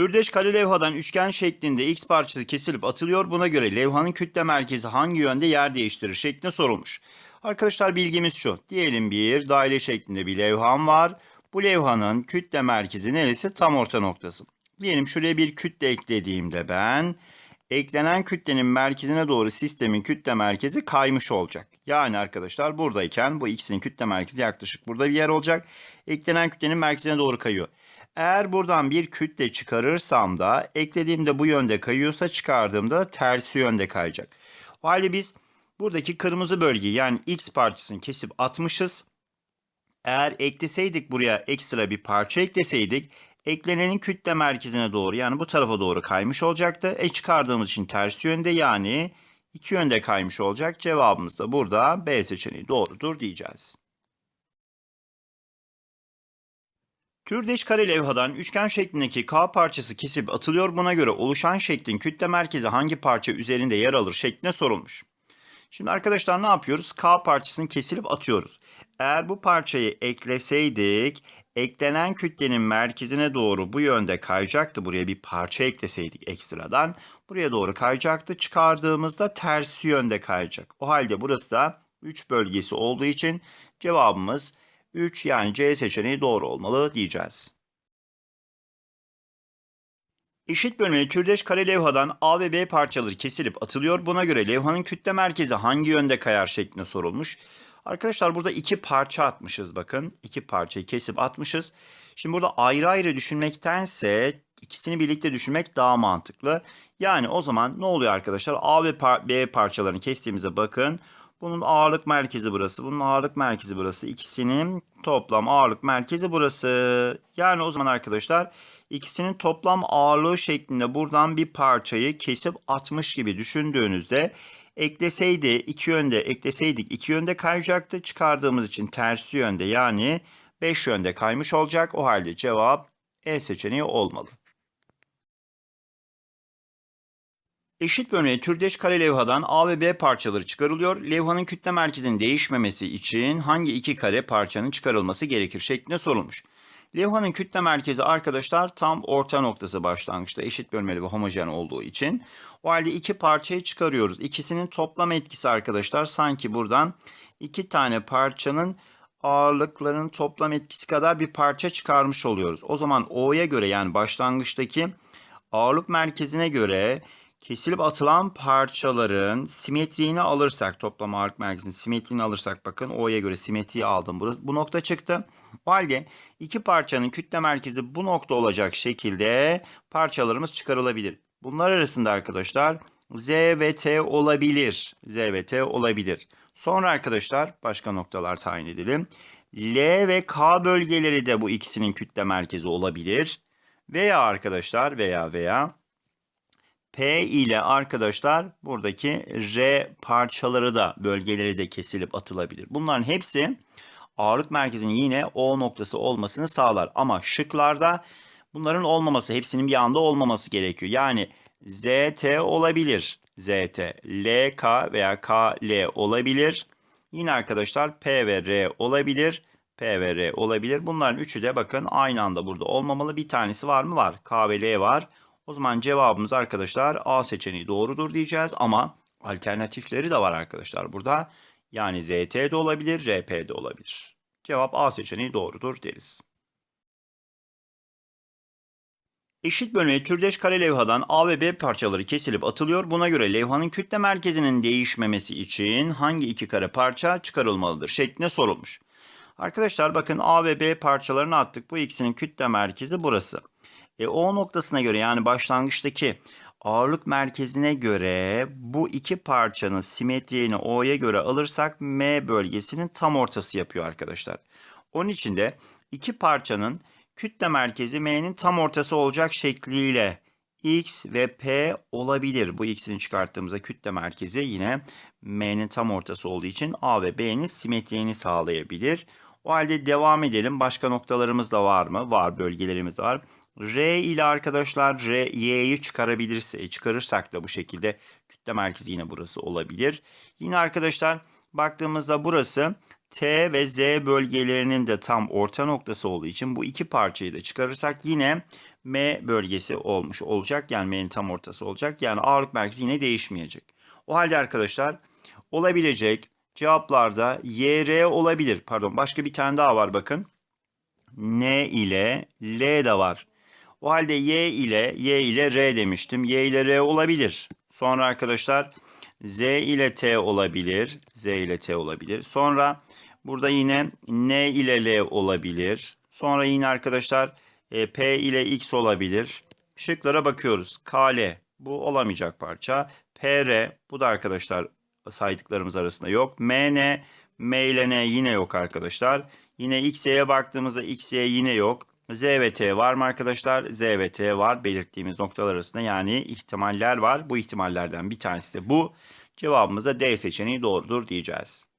Türdeş kare levhadan üçgen şeklinde X parçası kesilip atılıyor. Buna göre levhanın kütle merkezi hangi yönde yer değiştirir şeklinde sorulmuş. Arkadaşlar bilgimiz şu. Diyelim bir daire şeklinde bir levham var. Bu levhanın kütle merkezi neresi? Tam orta noktası. Diyelim şuraya bir kütle eklediğimde ben eklenen kütlenin merkezine doğru sistemin kütle merkezi kaymış olacak. Yani arkadaşlar buradayken bu ikisinin kütle merkezi yaklaşık burada bir yer olacak. Eklenen kütlenin merkezine doğru kayıyor. Eğer buradan bir kütle çıkarırsam da eklediğimde bu yönde kayıyorsa çıkardığımda tersi yönde kayacak. O halde biz buradaki kırmızı bölgeyi yani X parçasını kesip atmışız. Eğer ekleseydik buraya ekstra bir parça ekleseydik eklenenin kütle merkezine doğru yani bu tarafa doğru kaymış olacaktı. E çıkardığımız için ters yönde yani iki yönde kaymış olacak. Cevabımız da burada B seçeneği doğrudur diyeceğiz. Türdeş kare levhadan üçgen şeklindeki K parçası kesip atılıyor. Buna göre oluşan şeklin kütle merkezi hangi parça üzerinde yer alır şeklinde sorulmuş. Şimdi arkadaşlar ne yapıyoruz? K parçasını kesilip atıyoruz. Eğer bu parçayı ekleseydik eklenen kütlenin merkezine doğru bu yönde kayacaktı. Buraya bir parça ekleseydik ekstradan. Buraya doğru kayacaktı. Çıkardığımızda tersi yönde kayacak. O halde burası da 3 bölgesi olduğu için cevabımız 3 yani C seçeneği doğru olmalı diyeceğiz. Eşit bölmeli türdeş kare levhadan A ve B parçaları kesilip atılıyor. Buna göre levhanın kütle merkezi hangi yönde kayar şeklinde sorulmuş. Arkadaşlar burada iki parça atmışız bakın. İki parçayı kesip atmışız. Şimdi burada ayrı ayrı düşünmektense ikisini birlikte düşünmek daha mantıklı. Yani o zaman ne oluyor arkadaşlar? A ve B parçalarını kestiğimizde bakın. Bunun ağırlık merkezi burası. Bunun ağırlık merkezi burası. İkisinin toplam ağırlık merkezi burası. Yani o zaman arkadaşlar ikisinin toplam ağırlığı şeklinde buradan bir parçayı kesip atmış gibi düşündüğünüzde ekleseydi iki yönde ekleseydik iki yönde kayacaktı. Çıkardığımız için tersi yönde yani 5 yönde kaymış olacak. O halde cevap E seçeneği olmalı. Eşit bölmeli türdeş kare levhadan A ve B parçaları çıkarılıyor. Levhanın kütle merkezinin değişmemesi için hangi iki kare parçanın çıkarılması gerekir şeklinde sorulmuş. Levhanın kütle merkezi arkadaşlar tam orta noktası başlangıçta eşit bölmeli ve homojen olduğu için. O halde iki parçayı çıkarıyoruz. İkisinin toplam etkisi arkadaşlar sanki buradan iki tane parçanın ağırlıklarının toplam etkisi kadar bir parça çıkarmış oluyoruz. O zaman O'ya göre yani başlangıçtaki ağırlık merkezine göre kesilip atılan parçaların simetriğini alırsak toplam ağırlık merkezinin simetriğini alırsak bakın O'ya göre simetriyi aldım. Burası, bu nokta çıktı. O halde iki parçanın kütle merkezi bu nokta olacak şekilde parçalarımız çıkarılabilir. Bunlar arasında arkadaşlar Z ve T olabilir. Z ve T olabilir. Sonra arkadaşlar başka noktalar tayin edelim. L ve K bölgeleri de bu ikisinin kütle merkezi olabilir. Veya arkadaşlar veya veya P ile arkadaşlar buradaki R parçaları da bölgeleri de kesilip atılabilir. Bunların hepsi ağırlık merkezinin yine O noktası olmasını sağlar. Ama şıklarda bunların olmaması, hepsinin bir anda olmaması gerekiyor. Yani ZT olabilir. ZT, LK veya KL olabilir. Yine arkadaşlar P ve R olabilir. P ve R olabilir. Bunların üçü de bakın aynı anda burada olmamalı. Bir tanesi var mı? Var. K ve L var. O zaman cevabımız arkadaşlar A seçeneği doğrudur diyeceğiz ama alternatifleri de var arkadaşlar burada. Yani ZT de olabilir, RP de olabilir. Cevap A seçeneği doğrudur deriz. Eşit bölmeli türdeş kare levhadan A ve B parçaları kesilip atılıyor. Buna göre levhanın kütle merkezinin değişmemesi için hangi iki kare parça çıkarılmalıdır şeklinde sorulmuş. Arkadaşlar bakın A ve B parçalarını attık. Bu ikisinin kütle merkezi burası. E, o noktasına göre yani başlangıçtaki ağırlık merkezine göre bu iki parçanın simetriğini O'ya göre alırsak M bölgesinin tam ortası yapıyor arkadaşlar. Onun için de iki parçanın kütle merkezi M'nin tam ortası olacak şekliyle X ve P olabilir. Bu ikisini çıkarttığımızda kütle merkezi yine M'nin tam ortası olduğu için A ve B'nin simetriğini sağlayabilir. O halde devam edelim. Başka noktalarımız da var mı? Var bölgelerimiz var. R ile arkadaşlar R, Y'yi çıkarabilirse, çıkarırsak da bu şekilde kütle merkezi yine burası olabilir. Yine arkadaşlar baktığımızda burası T ve Z bölgelerinin de tam orta noktası olduğu için bu iki parçayı da çıkarırsak yine M bölgesi olmuş olacak. Yani M'nin tam ortası olacak. Yani ağırlık merkezi yine değişmeyecek. O halde arkadaşlar olabilecek cevaplarda YR olabilir. Pardon başka bir tane daha var bakın. N ile L de var. O halde Y ile Y ile R demiştim. Y ile R olabilir. Sonra arkadaşlar Z ile T olabilir. Z ile T olabilir. Sonra burada yine N ile L olabilir. Sonra yine arkadaşlar e, P ile X olabilir. Şıklara bakıyoruz. KL bu olamayacak parça. PR bu da arkadaşlar saydıklarımız arasında yok. MN M ile N yine yok arkadaşlar. Yine XY'ye baktığımızda XY yine yok. Z ve T var mı arkadaşlar? Z ve T var belirttiğimiz noktalar arasında yani ihtimaller var. Bu ihtimallerden bir tanesi de bu. Cevabımız da D seçeneği doğrudur diyeceğiz.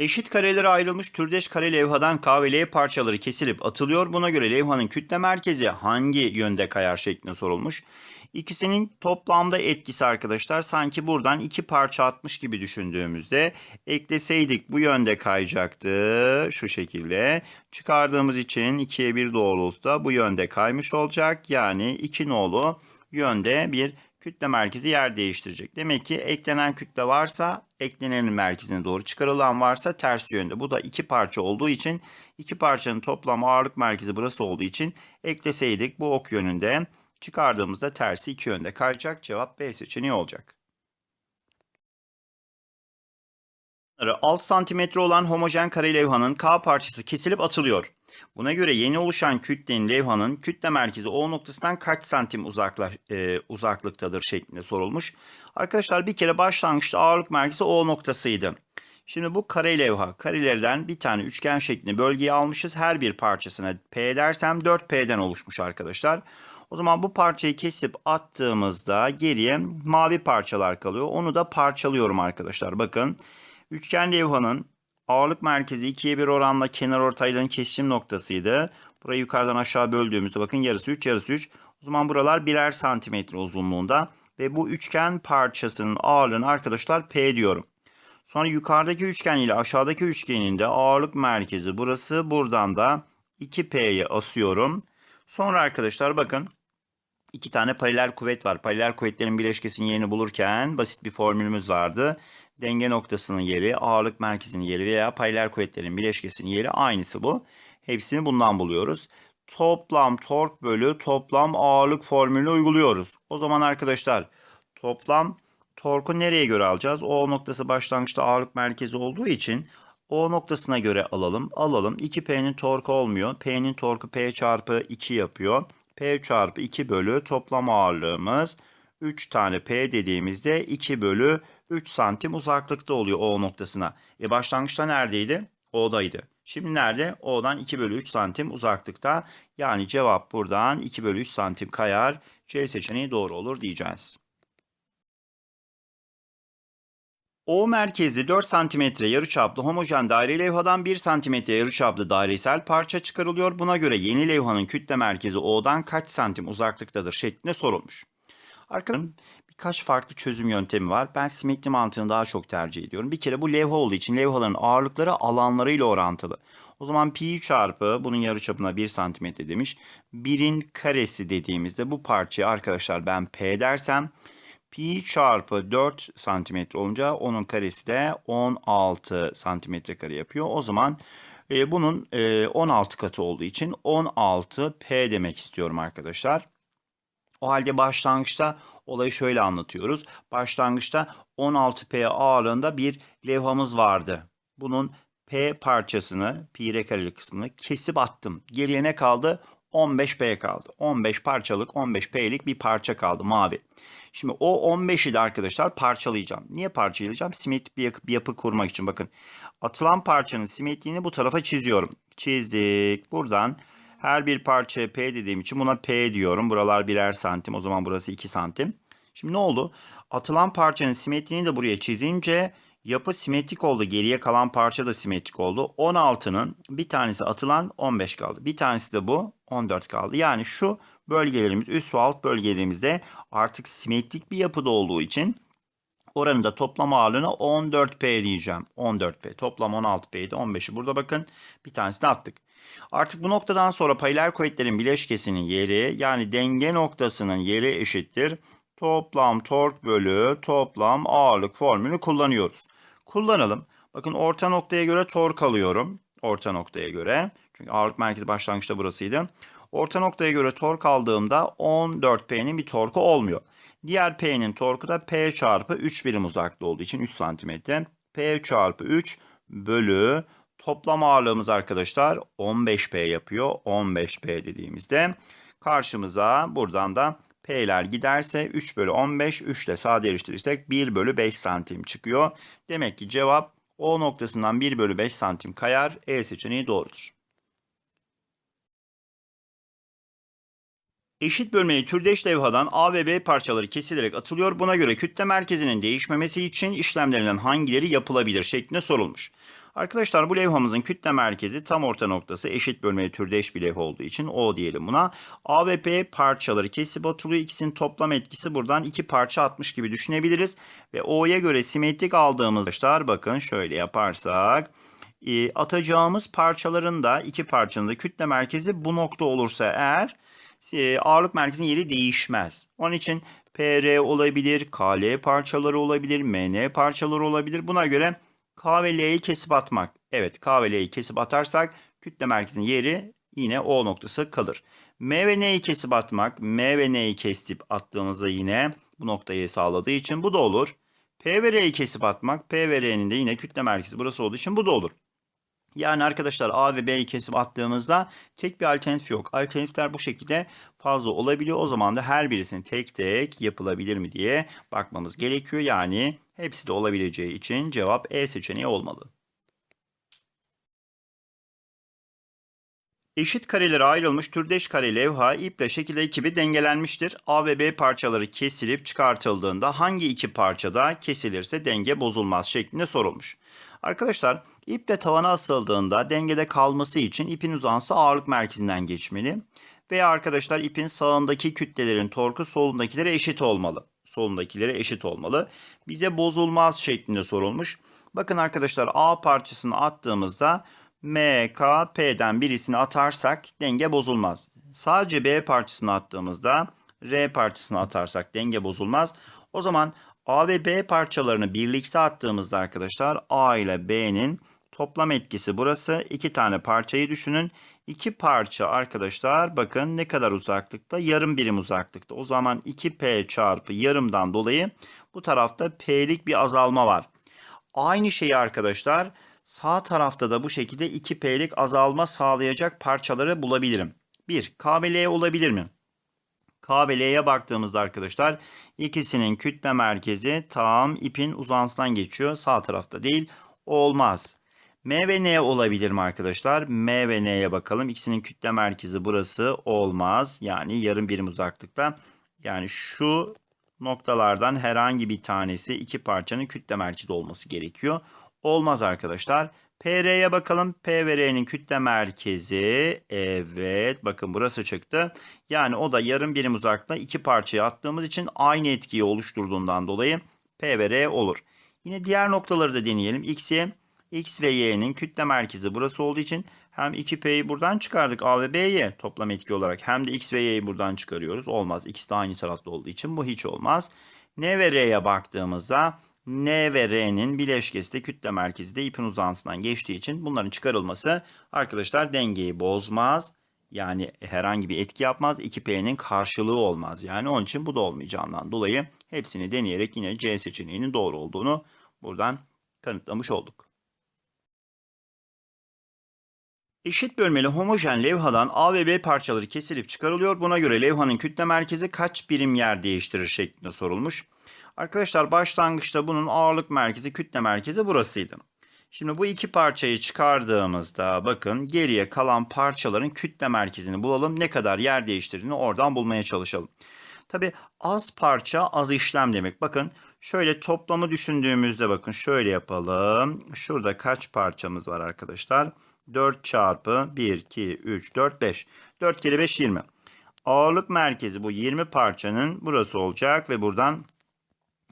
Eşit karelere ayrılmış türdeş kare levhadan K ve L parçaları kesilip atılıyor. Buna göre levhanın kütle merkezi hangi yönde kayar şeklinde sorulmuş. İkisinin toplamda etkisi arkadaşlar sanki buradan iki parça atmış gibi düşündüğümüzde ekleseydik bu yönde kayacaktı şu şekilde. Çıkardığımız için 2'ye 1 doğrultuda bu yönde kaymış olacak. Yani 2 nolu yönde bir kütle merkezi yer değiştirecek. Demek ki eklenen kütle varsa eklenenin merkezine doğru çıkarılan varsa ters yönde. Bu da iki parça olduğu için iki parçanın toplam ağırlık merkezi burası olduğu için ekleseydik bu ok yönünde çıkardığımızda tersi iki yönde kayacak. Cevap B seçeneği olacak. 6 cm olan homojen kare levhanın K parçası kesilip atılıyor. Buna göre yeni oluşan kütlenin levhanın kütle merkezi O noktasından kaç santim uzakla, e, uzaklıktadır şeklinde sorulmuş. Arkadaşlar bir kere başlangıçta ağırlık merkezi O noktasıydı. Şimdi bu kare levha, karelerden bir tane üçgen şeklinde bölgeyi almışız. Her bir parçasına P dersem 4P'den oluşmuş arkadaşlar. O zaman bu parçayı kesip attığımızda geriye mavi parçalar kalıyor. Onu da parçalıyorum arkadaşlar. Bakın üçgen levhanın ağırlık merkezi 2'ye 1 oranla kenar ortayların kesişim noktasıydı. Burayı yukarıdan aşağı böldüğümüzde bakın yarısı 3 yarısı 3. O zaman buralar birer santimetre uzunluğunda. Ve bu üçgen parçasının ağırlığını arkadaşlar P diyorum. Sonra yukarıdaki üçgen ile aşağıdaki üçgenin de ağırlık merkezi burası. Buradan da 2P'ye asıyorum. Sonra arkadaşlar bakın iki tane paralel kuvvet var. Paralel kuvvetlerin bileşkesinin yerini bulurken basit bir formülümüz vardı. Denge noktasının yeri, ağırlık merkezinin yeri veya paralel kuvvetlerin bileşkesinin yeri aynısı bu. Hepsini bundan buluyoruz. Toplam tork bölü toplam ağırlık formülünü uyguluyoruz. O zaman arkadaşlar toplam torku nereye göre alacağız? O noktası başlangıçta ağırlık merkezi olduğu için o noktasına göre alalım. Alalım. 2P'nin torku olmuyor. P'nin torku P çarpı 2 yapıyor. P çarpı 2 bölü toplam ağırlığımız 3 tane P dediğimizde 2 bölü 3 santim uzaklıkta oluyor O noktasına. E başlangıçta neredeydi? O'daydı. Şimdi nerede? O'dan 2 bölü 3 santim uzaklıkta. Yani cevap buradan 2 bölü 3 santim kayar. C seçeneği doğru olur diyeceğiz. O merkezli 4 cm yarıçaplı homojen daire levhadan 1 cm yarıçaplı dairesel parça çıkarılıyor. Buna göre yeni levhanın kütle merkezi O'dan kaç santim uzaklıktadır şeklinde sorulmuş. Arkadaşlar birkaç farklı çözüm yöntemi var. Ben simetri mantığını daha çok tercih ediyorum. Bir kere bu levha olduğu için levhaların ağırlıkları alanlarıyla orantılı. O zaman pi çarpı bunun yarıçapına 1 cm demiş. 1'in karesi dediğimizde bu parçayı arkadaşlar ben P dersem pi çarpı 4 santimetre olunca onun karesi de 16 santimetre kare yapıyor. O zaman e, bunun e, 16 katı olduğu için 16 P demek istiyorum arkadaşlar. O halde başlangıçta olayı şöyle anlatıyoruz. Başlangıçta 16P ağırlığında bir levhamız vardı. Bunun P parçasını, pi r kareli kısmını kesip attım. Geriye ne kaldı? 15P kaldı. 15 parçalık 15P'lik bir parça kaldı mavi. Şimdi o 15'i de arkadaşlar parçalayacağım. Niye parçalayacağım? Simetrik bir, bir yapı kurmak için bakın. Atılan parçanın simetriğini bu tarafa çiziyorum. Çizdik. Buradan her bir parçaya P dediğim için buna P diyorum. Buralar birer santim. O zaman burası 2 santim. Şimdi ne oldu? Atılan parçanın simetriğini de buraya çizince yapı simetrik oldu. Geriye kalan parça da simetrik oldu. 16'nın bir tanesi atılan 15 kaldı. Bir tanesi de bu 14 kaldı. Yani şu bölgelerimiz üst ve alt bölgelerimizde artık simetrik bir yapıda olduğu için Oranın da toplam ağırlığına 14P diyeceğim. 14P. Toplam 16P'ydi. 15'i burada bakın. Bir tanesini attık. Artık bu noktadan sonra paralel kuvvetlerin bileşkesinin yeri yani denge noktasının yeri eşittir. Toplam tork bölü toplam ağırlık formülü kullanıyoruz. Kullanalım. Bakın orta noktaya göre tork alıyorum. Orta noktaya göre. Çünkü ağırlık merkezi başlangıçta burasıydı. Orta noktaya göre tork aldığımda 14P'nin bir torku olmuyor. Diğer P'nin torku da P çarpı 3 birim uzaklığı olduğu için 3 santimetre. P çarpı 3 bölü toplam ağırlığımız arkadaşlar 15P yapıyor. 15P dediğimizde karşımıza buradan da P'ler giderse 3 bölü 15, 3 ile sadeleştirirsek 1 bölü 5 santim çıkıyor. Demek ki cevap O noktasından 1 bölü 5 santim kayar. E seçeneği doğrudur. Eşit bölmeli türdeş levhadan A ve B parçaları kesilerek atılıyor. Buna göre kütle merkezinin değişmemesi için işlemlerinden hangileri yapılabilir şeklinde sorulmuş. Arkadaşlar bu levhamızın kütle merkezi tam orta noktası eşit bölmeli türdeş bir levha olduğu için O diyelim buna. A ve B parçaları kesip atılıyor. İkisinin toplam etkisi buradan iki parça atmış gibi düşünebiliriz. Ve O'ya göre simetrik aldığımız arkadaşlar bakın şöyle yaparsak e, atacağımız parçaların da iki parçanın da kütle merkezi bu nokta olursa eğer e, ağırlık merkezinin yeri değişmez. Onun için PR olabilir, KL parçaları olabilir, MN parçaları olabilir. Buna göre K ve L'yi kesip atmak. Evet K ve L'yi kesip atarsak kütle merkezinin yeri yine O noktası kalır. M ve N'yi kesip atmak. M ve N'yi kesip attığımızda yine bu noktayı sağladığı için bu da olur. P ve R'yi kesip atmak. P ve R'nin de yine kütle merkezi burası olduğu için bu da olur. Yani arkadaşlar A ve B'yi kesip attığımızda tek bir alternatif yok. Alternatifler bu şekilde fazla olabiliyor. O zaman da her birisini tek tek yapılabilir mi diye bakmamız gerekiyor. Yani hepsi de olabileceği için cevap E seçeneği olmalı. Eşit karelere ayrılmış türdeş kare levha iple şekilde ekibi dengelenmiştir. A ve B parçaları kesilip çıkartıldığında hangi iki parçada kesilirse denge bozulmaz şeklinde sorulmuş. Arkadaşlar iple tavana asıldığında dengede kalması için ipin uzantısı ağırlık merkezinden geçmeli. Veya arkadaşlar ipin sağındaki kütlelerin torku solundakilere eşit olmalı. Solundakilere eşit olmalı. Bize bozulmaz şeklinde sorulmuş. Bakın arkadaşlar A parçasını attığımızda M, K, P'den birisini atarsak denge bozulmaz. Sadece B parçasını attığımızda R parçasını atarsak denge bozulmaz. O zaman A ve B parçalarını birlikte attığımızda arkadaşlar A ile B'nin toplam etkisi burası. İki tane parçayı düşünün. İki parça arkadaşlar bakın ne kadar uzaklıkta? Yarım birim uzaklıkta. O zaman 2P çarpı yarımdan dolayı bu tarafta P'lik bir azalma var. Aynı şeyi arkadaşlar sağ tarafta da bu şekilde 2P'lik azalma sağlayacak parçaları bulabilirim. 1. K ve L olabilir mi? K ve L'ye baktığımızda arkadaşlar ikisinin kütle merkezi tam ipin uzantısından geçiyor. Sağ tarafta değil. Olmaz. M ve N olabilir mi arkadaşlar? M ve N'ye bakalım. İkisinin kütle merkezi burası olmaz. Yani yarım birim uzaklıkta. Yani şu noktalardan herhangi bir tanesi iki parçanın kütle merkezi olması gerekiyor. Olmaz arkadaşlar. PR'ye bakalım. P ve R'nin kütle merkezi. Evet. Bakın burası çıktı. Yani o da yarım birim uzaklıkta iki parçaya attığımız için aynı etkiyi oluşturduğundan dolayı P ve R olur. Yine diğer noktaları da deneyelim. X'ye X ve Y'nin kütle merkezi burası olduğu için hem 2P'yi buradan çıkardık A ve B'ye toplam etki olarak hem de X ve Y'yi buradan çıkarıyoruz. Olmaz. İkisi de aynı tarafta olduğu için bu hiç olmaz. N ve R'ye baktığımızda N ve R'nin bileşkesi de kütle merkezi de ipin uzantısından geçtiği için bunların çıkarılması arkadaşlar dengeyi bozmaz. Yani herhangi bir etki yapmaz. 2P'nin karşılığı olmaz. Yani onun için bu da olmayacağından dolayı hepsini deneyerek yine C seçeneğinin doğru olduğunu buradan kanıtlamış olduk. Eşit bölmeli homojen levhadan A ve B parçaları kesilip çıkarılıyor. Buna göre levhanın kütle merkezi kaç birim yer değiştirir şeklinde sorulmuş. Arkadaşlar başlangıçta bunun ağırlık merkezi, kütle merkezi burasıydı. Şimdi bu iki parçayı çıkardığımızda bakın geriye kalan parçaların kütle merkezini bulalım. Ne kadar yer değiştirdiğini oradan bulmaya çalışalım. Tabi az parça az işlem demek. Bakın şöyle toplamı düşündüğümüzde bakın şöyle yapalım. Şurada kaç parçamız var arkadaşlar? 4 çarpı 1, 2, 3, 4, 5. 4 kere 5, 20. Ağırlık merkezi bu 20 parçanın burası olacak ve buradan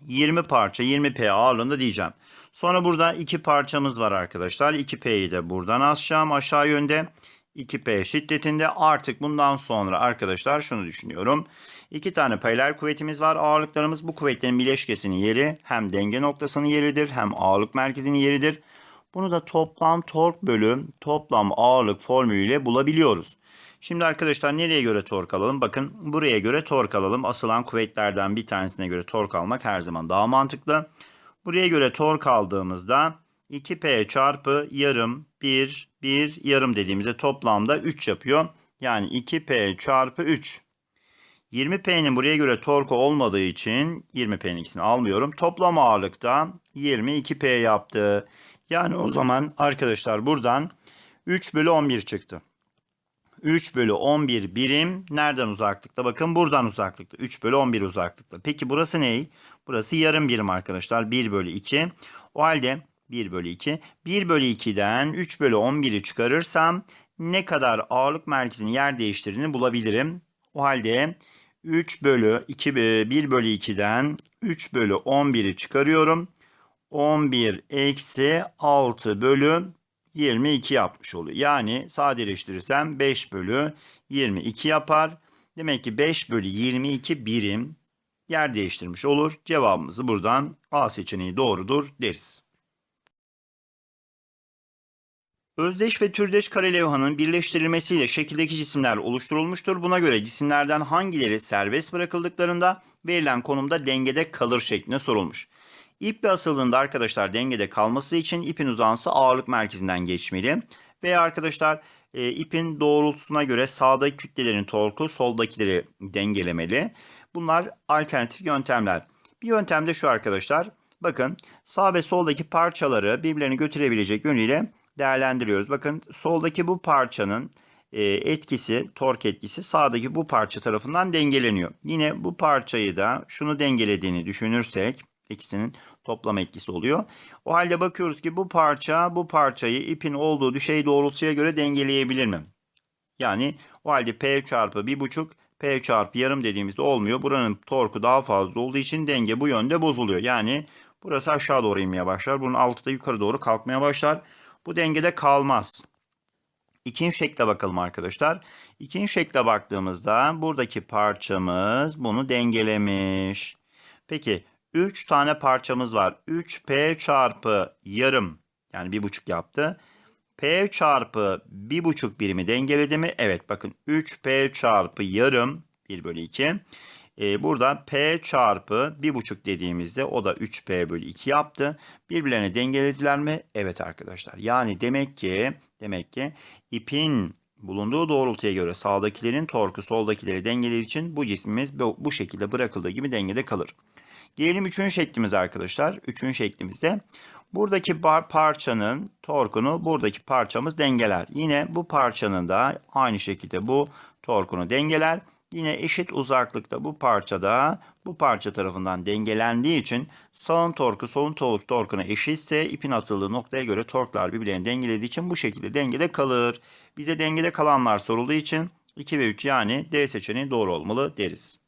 20 parça 20P ağırlığında diyeceğim. Sonra burada iki parçamız var arkadaşlar. 2P'yi de buradan asacağım aşağı yönde. 2P şiddetinde artık bundan sonra arkadaşlar şunu düşünüyorum. İki tane paralel kuvvetimiz var. Ağırlıklarımız bu kuvvetlerin bileşkesinin yeri hem denge noktasının yeridir hem ağırlık merkezinin yeridir. Bunu da toplam tork bölü toplam ağırlık formülüyle bulabiliyoruz. Şimdi arkadaşlar nereye göre tork alalım? Bakın buraya göre tork alalım. Asılan kuvvetlerden bir tanesine göre tork almak her zaman daha mantıklı. Buraya göre tork aldığımızda 2P çarpı yarım 1 1 yarım dediğimizde toplamda 3 yapıyor. Yani 2P çarpı 3. 20P'nin buraya göre torku olmadığı için 20P'nin ikisini almıyorum. Toplam ağırlıkta 22P yaptı. Yani o zaman arkadaşlar buradan 3 bölü 11 çıktı. 3 bölü 11 birim nereden uzaklıkta? Bakın buradan uzaklıkta. 3 bölü 11 uzaklıkta. Peki burası ne? Burası yarım birim arkadaşlar. 1 bölü 2. O halde 1 bölü 2. 1 bölü 2'den 3 bölü 11'i çıkarırsam ne kadar ağırlık merkezinin yer değiştirdiğini bulabilirim. O halde 3 bölü 2, 1 bölü 2'den 3 bölü 11'i çıkarıyorum. 11 eksi 6 bölü 22 yapmış oluyor. Yani sadeleştirirsem 5 bölü 22 yapar. Demek ki 5 bölü 22 birim yer değiştirmiş olur. Cevabımızı buradan A seçeneği doğrudur deriz. Özdeş ve türdeş kare levhanın birleştirilmesiyle şekildeki cisimler oluşturulmuştur. Buna göre cisimlerden hangileri serbest bırakıldıklarında verilen konumda dengede kalır şeklinde sorulmuş. İple asıldığında arkadaşlar dengede kalması için ipin uzantısı ağırlık merkezinden geçmeli. Veya arkadaşlar e, ipin doğrultusuna göre sağdaki kütlelerin torku soldakileri dengelemeli. Bunlar alternatif yöntemler. Bir yöntem de şu arkadaşlar. Bakın sağ ve soldaki parçaları birbirlerini götürebilecek yönüyle değerlendiriyoruz. Bakın soldaki bu parçanın e, etkisi, tork etkisi sağdaki bu parça tarafından dengeleniyor. Yine bu parçayı da şunu dengelediğini düşünürsek ikisinin toplam etkisi oluyor. O halde bakıyoruz ki bu parça bu parçayı ipin olduğu düşey doğrultuya göre dengeleyebilir mi? Yani o halde P çarpı 1,5 P çarpı yarım dediğimizde olmuyor. Buranın torku daha fazla olduğu için denge bu yönde bozuluyor. Yani burası aşağı doğru inmeye başlar. Bunun altı da yukarı doğru kalkmaya başlar. Bu dengede kalmaz. İkinci şekle bakalım arkadaşlar. İkinci şekle baktığımızda buradaki parçamız bunu dengelemiş. Peki 3 tane parçamız var. 3P çarpı yarım yani 1,5 yaptı. P çarpı 1,5 birimi dengeledi mi? Evet bakın 3P çarpı yarım 1 bölü 2. Ee, burada P çarpı 1,5 dediğimizde o da 3P bölü 2 yaptı. Birbirlerine dengelediler mi? Evet arkadaşlar. Yani demek ki demek ki ipin bulunduğu doğrultuya göre sağdakilerin torku soldakileri dengelediği için bu cismimiz bu, bu şekilde bırakıldığı gibi dengede kalır. Gelelim üçüncü şeklimiz arkadaşlar. Üçüncü şeklimizde buradaki bar parçanın torkunu buradaki parçamız dengeler. Yine bu parçanın da aynı şekilde bu torkunu dengeler. Yine eşit uzaklıkta bu parçada bu parça tarafından dengelendiği için sağın torku solun tork torkuna eşitse ipin asıldığı noktaya göre torklar birbirlerini dengelediği için bu şekilde dengede kalır. Bize dengede kalanlar sorulduğu için 2 ve 3 yani D seçeneği doğru olmalı deriz.